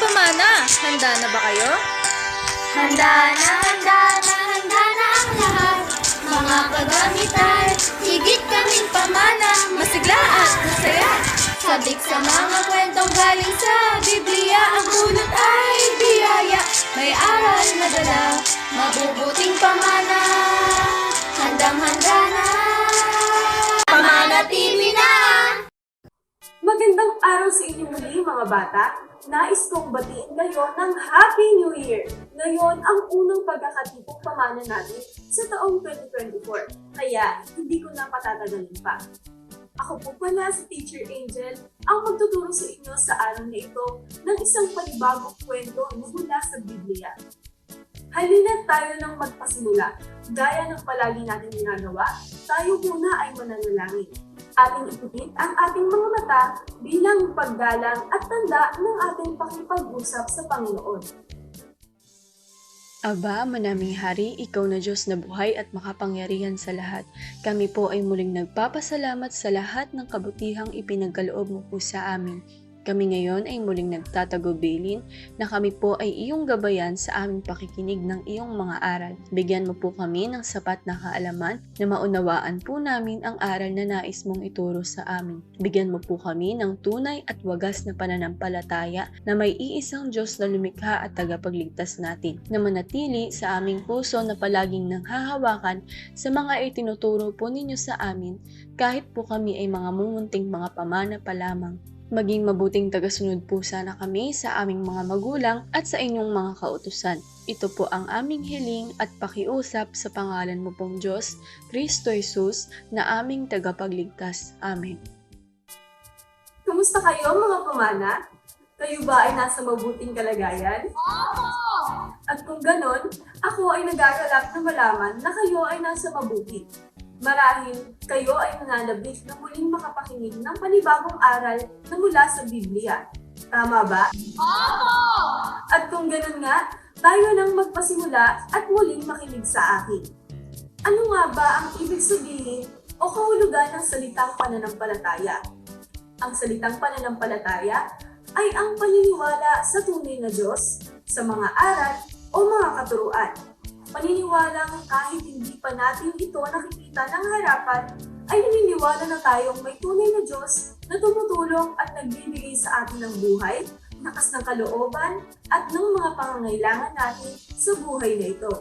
pamana, handa na ba kayo? Handa na, handa na, handa na ang lahat. Mga kagamitan, higit kaming pamana. Masigla at masaya. Sabik sa mga kwentong galing sa Biblia Ang bunot ay biyaya May aral na dala Mabubuting pamana Handang-handa na Pamana TV na! Magandang araw sa inyo muli mga bata. Nais kong batiin kayo ng Happy New Year! Ngayon ang unang pagkakatipong pamana natin sa taong 2024. Kaya hindi ko na patatagalin pa. Ako po pala si Teacher Angel ang magtuturo sa inyo sa araw na ito ng isang panibagong kwento mula sa Biblia. Halina tayo ng magpasimula. Gaya ng palagi natin ginagawa, tayo muna ay mananalangin. Ating ipupit ang ating mga mata bilang paggalang at tanda ng ating pakipag-usap sa Panginoon. Aba, manaming hari, ikaw na Diyos na buhay at makapangyarihan sa lahat. Kami po ay muling nagpapasalamat sa lahat ng kabutihang ipinagkaloob mo po sa amin. Kami ngayon ay muling nagtatagubilin na kami po ay iyong gabayan sa aming pakikinig ng iyong mga aral. Bigyan mo po kami ng sapat na kaalaman na maunawaan po namin ang aral na nais mong ituro sa amin. Bigyan mo po kami ng tunay at wagas na pananampalataya na may iisang Diyos na lumikha at tagapagligtas natin, na manatili sa aming puso na palaging nanghahawakan sa mga itinuturo po ninyo sa amin kahit po kami ay mga mumunting mga pamana pa lamang. Maging mabuting tagasunod po sana kami sa aming mga magulang at sa inyong mga kautusan. Ito po ang aming hiling at pakiusap sa pangalan mo pong Diyos, Kristo Jesus, na aming tagapagligtas. Amen. Kumusta kayo mga pamana? Kayo ba ay nasa mabuting kalagayan? At kung ganon, ako ay nag-aalak na malaman na kayo ay nasa mabuti. Marahil kayo ay nananabik na muling makapakinig ng panibagong aral na mula sa Biblia. Tama ba? At kung ganon nga, tayo nang magpasimula at muling makinig sa akin. Ano nga ba ang ibig sabihin o kahulugan ng salitang pananampalataya? Ang salitang pananampalataya ay ang paniniwala sa tunay na Diyos, sa mga aral o mga katuruan. Paniniwalang kahit hindi pa natin ito nakikita ng harapan, ay naniniwala na tayong may tunay na Diyos na tumutulong at nagbibigay sa atin ng buhay, lakas ng kalooban, at ng mga pangangailangan natin sa buhay na ito.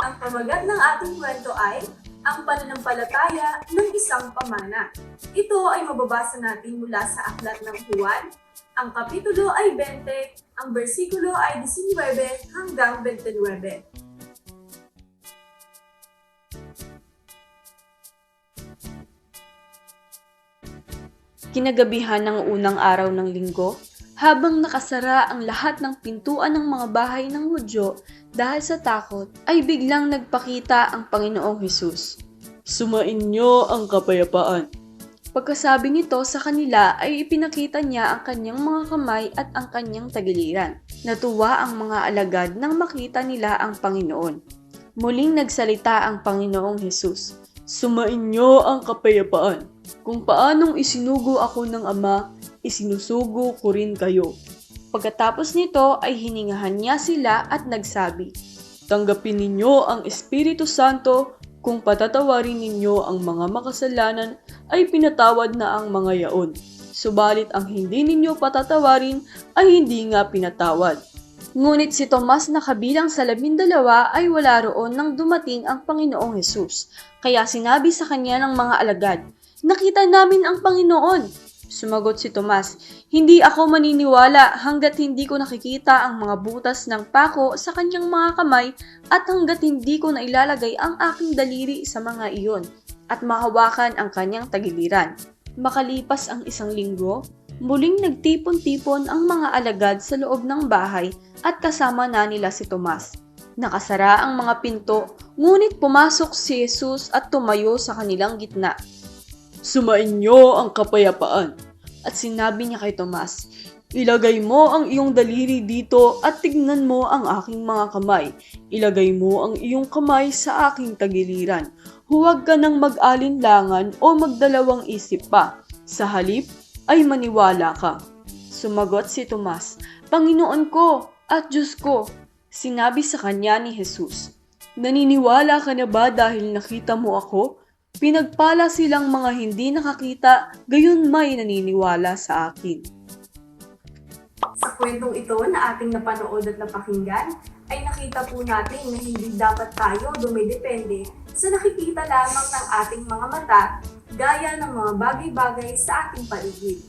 Ang pamagat ng ating kwento ay ang pananampalataya ng isang pamana. Ito ay mababasa natin mula sa aklat ng Juan. Ang kapitulo ay 20, ang bersikulo ay 19 hanggang 29. Kinagabihan ng unang araw ng linggo, habang nakasara ang lahat ng pintuan ng mga bahay ng Hudyo dahil sa takot, ay biglang nagpakita ang Panginoong Hesus. Sumain niyo ang kapayapaan. Pagkasabi nito sa kanila ay ipinakita niya ang kanyang mga kamay at ang kanyang tagiliran. Natuwa ang mga alagad nang makita nila ang Panginoon. Muling nagsalita ang Panginoong Hesus. Sumain niyo ang kapayapaan. Kung paanong isinugo ako ng Ama, isinusugo ko rin kayo. Pagkatapos nito ay hiningahan niya sila at nagsabi, Tanggapin ninyo ang Espiritu Santo kung patatawarin ninyo ang mga makasalanan ay pinatawad na ang mga yaon. Subalit ang hindi ninyo patatawarin ay hindi nga pinatawad. Ngunit si Tomas na kabilang sa labindalawa ay wala roon nang dumating ang Panginoong Hesus. Kaya sinabi sa kanya ng mga alagad, Nakita namin ang Panginoon. Sumagot si Tomas, Hindi ako maniniwala hanggat hindi ko nakikita ang mga butas ng pako sa kanyang mga kamay at hanggat hindi ko nailalagay ang aking daliri sa mga iyon at mahawakan ang kanyang tagiliran. Makalipas ang isang linggo, muling nagtipon-tipon ang mga alagad sa loob ng bahay at kasama na nila si Tomas. Nakasara ang mga pinto, ngunit pumasok si Jesus at tumayo sa kanilang gitna. Sumain niyo ang kapayapaan. At sinabi niya kay Tomas, Ilagay mo ang iyong daliri dito at tignan mo ang aking mga kamay. Ilagay mo ang iyong kamay sa aking tagiliran. Huwag ka nang mag-alinlangan o magdalawang isip pa. Sa halip ay maniwala ka. Sumagot si Tomas, Panginoon ko at Diyos ko. Sinabi sa kanya ni Jesus, Naniniwala ka na ba dahil nakita mo ako? Pinagpala silang mga hindi nakakita, gayon may naniniwala sa akin. Sa kwentong ito na ating napanood at napakinggan, ay nakita po natin na hindi dapat tayo dumidepende sa nakikita lamang ng ating mga mata gaya ng mga bagay-bagay sa ating paligid.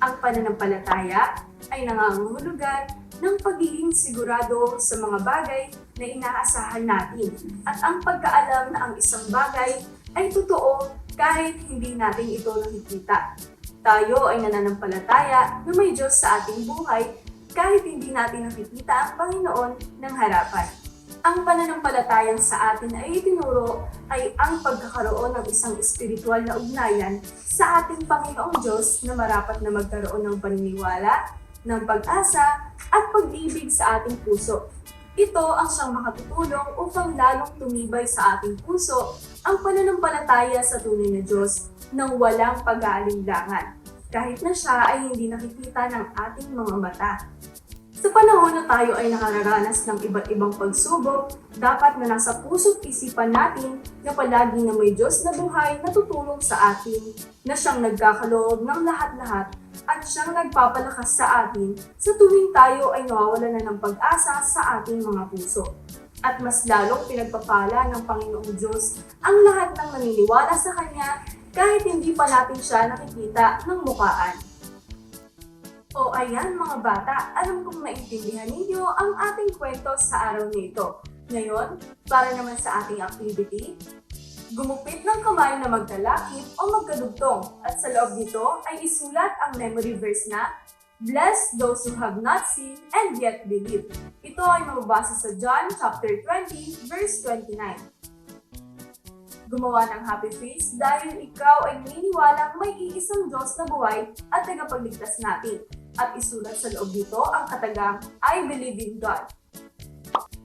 Ang pananampalataya ay nangangahulugan ng pagiging sigurado sa mga bagay na inaasahan natin at ang pagkaalam na ang isang bagay ay totoo kahit hindi natin ito nakikita. Tayo ay nananampalataya na may Diyos sa ating buhay kahit hindi natin nakikita ang Panginoon ng harapan. Ang pananampalatayang sa atin ay itinuro ay ang pagkakaroon ng isang espiritual na ugnayan sa ating Panginoong Diyos na marapat na magkaroon ng paniniwala, ng pag-asa, at pag-ibig sa ating puso. Ito ang siyang makatutulong upang lalong tumibay sa ating puso ang pananampalataya sa tunay na Diyos nang walang pag-aalinlangan, kahit na siya ay hindi nakikita ng ating mga mata. Sa panahon na tayo ay nakararanas ng iba't ibang pagsubok, dapat na nasa puso't isipan natin na palagi na may Diyos na buhay na tutulong sa atin, na siyang nagkakaloob ng lahat-lahat at siyang nagpapalakas sa atin sa tuwing tayo ay nawawala na ng pag-asa sa ating mga puso. At mas lalong pinagpapala ng Panginoong Diyos ang lahat ng naniniwala sa Kanya kahit hindi pa natin siya nakikita ng mukaan. O ayan mga bata, alam kong naintindihan ninyo ang ating kwento sa araw na ito. Ngayon, para naman sa ating activity, gumupit ng kamay na magkalakip o magkadugtong at sa loob nito ay isulat ang memory verse na Bless those who have not seen and yet believe. Ito ay mababasa sa John chapter 20 verse 29 gumawa ng happy face dahil ikaw ay naniniwalang may iisang Diyos na buhay at tagapagligtas natin. At isulat sa loob nito ang katagang I believe in God.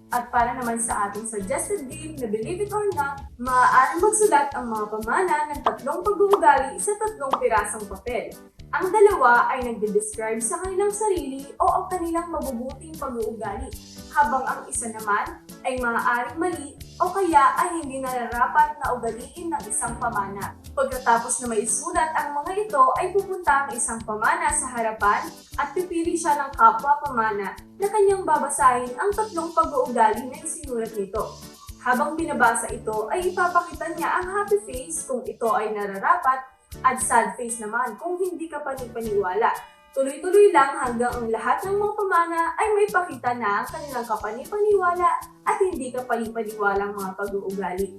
At para naman sa ating suggested game na Believe It or Not, maaaring magsulat ang mga pamana ng tatlong pag-uugali sa tatlong pirasong papel. Ang dalawa ay nagde-describe sa kanilang sarili o ang kanilang mabubuting pag-uugali, habang ang isa naman ay maaaring mali o kaya ay hindi nararapat na ugaliin ng isang pamana. Pagkatapos na may sulat ang mga ito ay pupunta ang isang pamana sa harapan at pipili siya ng kapwa pamana na kanyang babasahin ang tatlong pag-uugali na isinulat nito. Habang binabasa ito ay ipapakita niya ang happy face kung ito ay nararapat at sad face naman kung hindi ka panipaniwala. Tuloy-tuloy lang hanggang ang lahat ng mga pamana ay may pakita na ang kanilang kapanipaniwala at hindi kapanipaniwalang mga pag-uugali.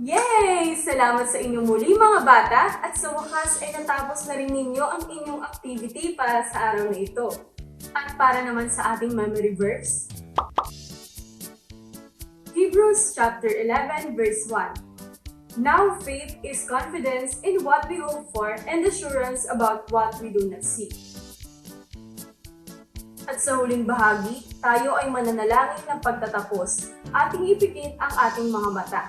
Yay! Salamat sa inyo muli mga bata at sa wakas ay natapos na rin ninyo ang inyong activity para sa araw na ito. At para naman sa ating memory verse, Hebrews chapter 11 verse 1. Now faith is confidence in what we hope for and assurance about what we do not see. At sa huling bahagi, tayo ay mananalangin ng pagtatapos. Ating ipikit ang ating mga mata.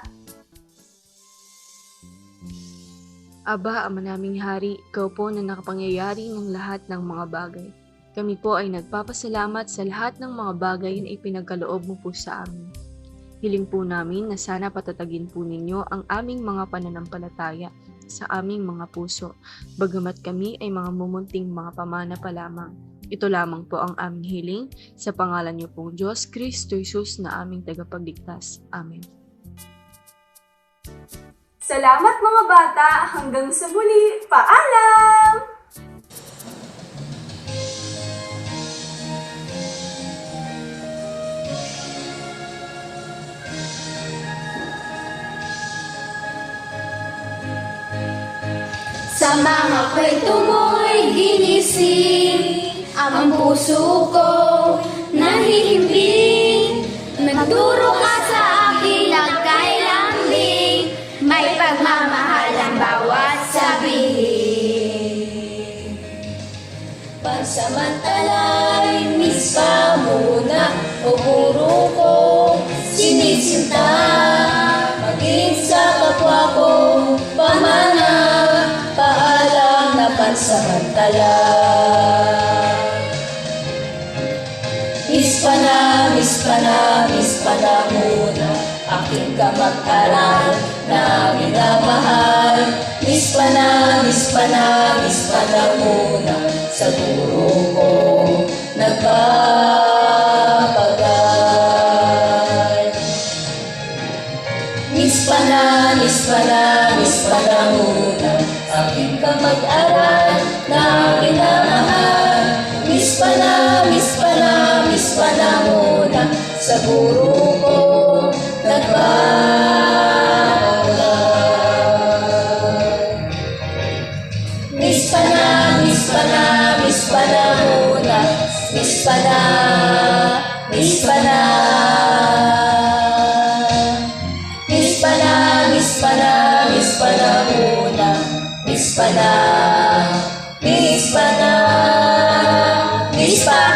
Aba, Ama naming Hari, Ikaw po na nakapangyayari ng lahat ng mga bagay. Kami po ay nagpapasalamat sa lahat ng mga bagay na ipinagkaloob mo po sa amin. Hiling po namin na sana patatagin po ninyo ang aming mga pananampalataya sa aming mga puso, bagamat kami ay mga mumunting mga pamana pa lamang. Ito lamang po ang aming hiling sa pangalan niyo pong Diyos, Kristo Jesus na aming tagapagligtas. Amen. Salamat mga bata! Hanggang sa muli! Paalam! Sa mga kwento mo'y ginising Ang puso ko nahihimbing. Nagturo ka sa akin nagkailambing May pagmamahal ang bawat sabihin. Pansamantalay, miss pa muna O puro ko pansamantala Miss pa na, miss pa na, miss pa na muna. Aking kamag-aral na minamahal. Miss pa na, miss pa na, miss pa na muna. Sa guro ko nagpapagal. Miss pa na, miss pa na, miss pa na muna Aking kamag-aral na minamahal. Miss pa na, miss pa na, miss pa na muna. Sa guro ko nagpapagal Miss pa na, miss pa na, miss pa na muna. Miss pa na, miss pa na Miss pa na, miss pa na Miss pa